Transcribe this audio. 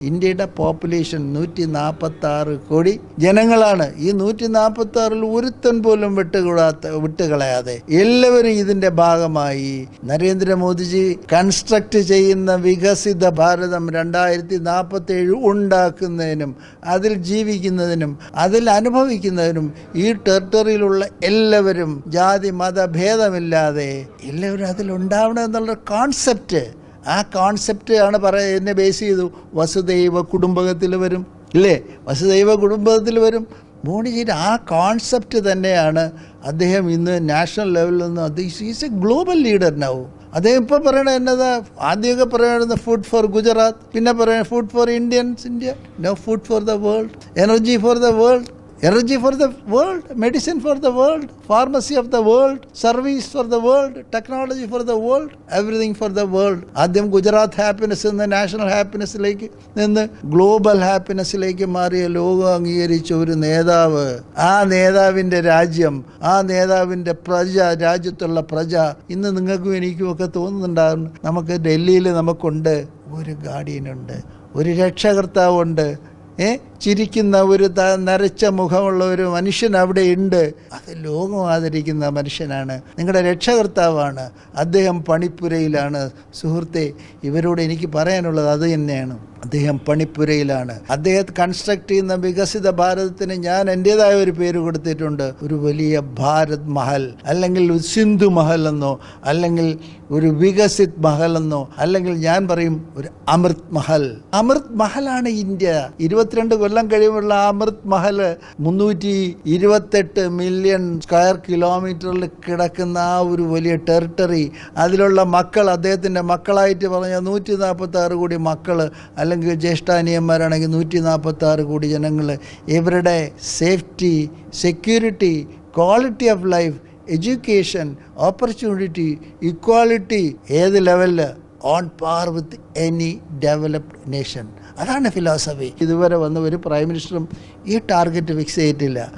ഇന്ത്യയുടെ പോപ്പുലേഷൻ നൂറ്റി നാൽപ്പത്തി ആറ് കോടി ജനങ്ങളാണ്. ഈ നൂറ്റി നാൽപ്പത്തി ആറിൽ ഒരുത്തൻ പോലും വിട്ടുകൂടാത്ത വിട്ടുകളയാതെ എല്ലാവരും ഇതിന്റെ ഭാഗമായി നരേന്ദ്രമോദിജി കൺസ്ട്രക്ട് ചെയ്യുന്ന വികസിത ഭാരതം രണ്ടായിരത്തി നാൽപ്പത്തി ഏഴ് ഉണ്ടാക്കുന്നതിനും അതിൽ ജീവിക്കുന്നതിനും അതിൽ അനുഭവിക്കുന്നതിനും ഈ ടെറിട്ടറിയിലുള്ള എല്ലാവരും ജാതി മത ഭേദമില്ലാതെ എല്ലാവരും അതിലുണ്ടാവണം എന്നുള്ള കോൺസെപ്റ്റ് ആ കോൺസെപ്റ്റ് ആണ് പറയുന്നത് ബേസ് ചെയ്തു. വസുദൈവ കുടുംബത്തിൽ വരും. ഇല്ലേ? വസുദൈവ കുടുംബത്തിൽ വരും. മോഡിജിയുടെ ആ കോൺസെപ്റ്റ് തന്നെയാണ് അദ്ദേഹം ഇന്ന് നാഷണൽ ലെവലിൽ നിന്ന് അദ്ദേഹം ഈസ് എ ഗ്ലോബൽ ലീഡറിനാവും നാവും അദ്ദേഹം ഇപ്പോൾ പറയണത് എന്നതാ? ആദ്യമൊക്കെ പറയണത് ഫുഡ് ഫോർ ഗുജറാത്ത് പിന്നെ പറയണത് food for Indians India no food for the world energy for the world energy for the world medicine for the world pharmacy of the world service for the world technology for the world everything for the world ആദ്യം Gujarat happiness നിന്ന് national ഹാപ്പിനെസ്സിലേക്ക് നിന്ന് global ഹാപ്പിനെസ്സിലേക്ക് മാറിയ ലോകം അംഗീകരിച്ച ഒരു നേതാവ്. ആ നേതാവിന്റെ രാജ്യം ആ നേതാവിന്റെ പ്രജ രാജ്യത്തുള്ള പ്രജ ഇന്ന് നിങ്ങൾക്കും എനിക്കും ഒക്കെ തോന്നുന്നുണ്ടാകും നമുക്ക് ഡൽഹിയിൽ നമുക്കുണ്ട്. ഒരു ഗാർഡിയനുണ്ട് ഒരു രക്ഷകർത്താവുണ്ട്. ഏ? ചിരിക്കുന്ന ഒരു ത നരച്ച മുഖമുള്ള ഒരു മനുഷ്യൻ അവിടെ ഉണ്ട്. അത് ലോകം ആദരിക്കുന്ന മനുഷ്യനാണ്. നിങ്ങളുടെ രക്ഷകർത്താവാണ്. അദ്ദേഹം പണിപ്പുരയിലാണ്. സുഹൃത്തെ ഇവരോട് എനിക്ക് പറയാനുള്ളത് അത് തന്നെയാണ്. അദ്ദേഹം പണിപ്പുരയിലാണ്. അദ്ദേഹത്തെ കൺസ്ട്രക്ട് ചെയ്യുന്ന വികസിത ഭാരതത്തിന് ഞാൻ എന്റെതായ ഒരു പേര് കൊടുത്തിട്ടുണ്ട്. ഒരു വലിയ ഭാരത് മഹൽ അല്ലെങ്കിൽ സിന്ധു മഹൽ എന്നോ അല്ലെങ്കിൽ ഒരു വികസിത് മഹൽ എന്നോ അല്ലെങ്കിൽ ഞാൻ പറയും ഒരു അമൃത് മഹൽ. അമൃത് മഹലാണ് ഇന്ത്യ. ഇരുപത്തിരണ്ട് കൊല്ലം കഴിയുമ്പോൾ ആ അമൃത് മഹൽ മുന്നൂറ്റി ഇരുപത്തെട്ട് മില്യൺ സ്ക്വയർ കിലോമീറ്ററിൽ കിടക്കുന്ന ആ ഒരു വലിയ ടെറിട്ടറി അതിലുള്ള മക്കൾ അദ്ദേഹത്തിന്റെ മക്കളായിട്ട് പറഞ്ഞ നൂറ്റി നാൽപ്പത്തി ആറ് കോടി മക്കൾ അല്ലെങ്കിൽ ജ്യേഷ്ഠാനിയന്മാരാണെങ്കിൽ നൂറ്റി നാൽപ്പത്തി ആറ് കോടി ജനങ്ങൾ. ഇവരുടെ safety security quality of life education opportunity equality ഏത് ലെവലിൽ on par with any developed nation അതാണ് ഫിലോസഫി ഇതുവരെ വന്ന ഒരു പ്രൈം മിനിസ്റ്ററും ഈ ടാർഗറ്റ് ഫിക്സ് ചെയ്തിട്ടില്ല.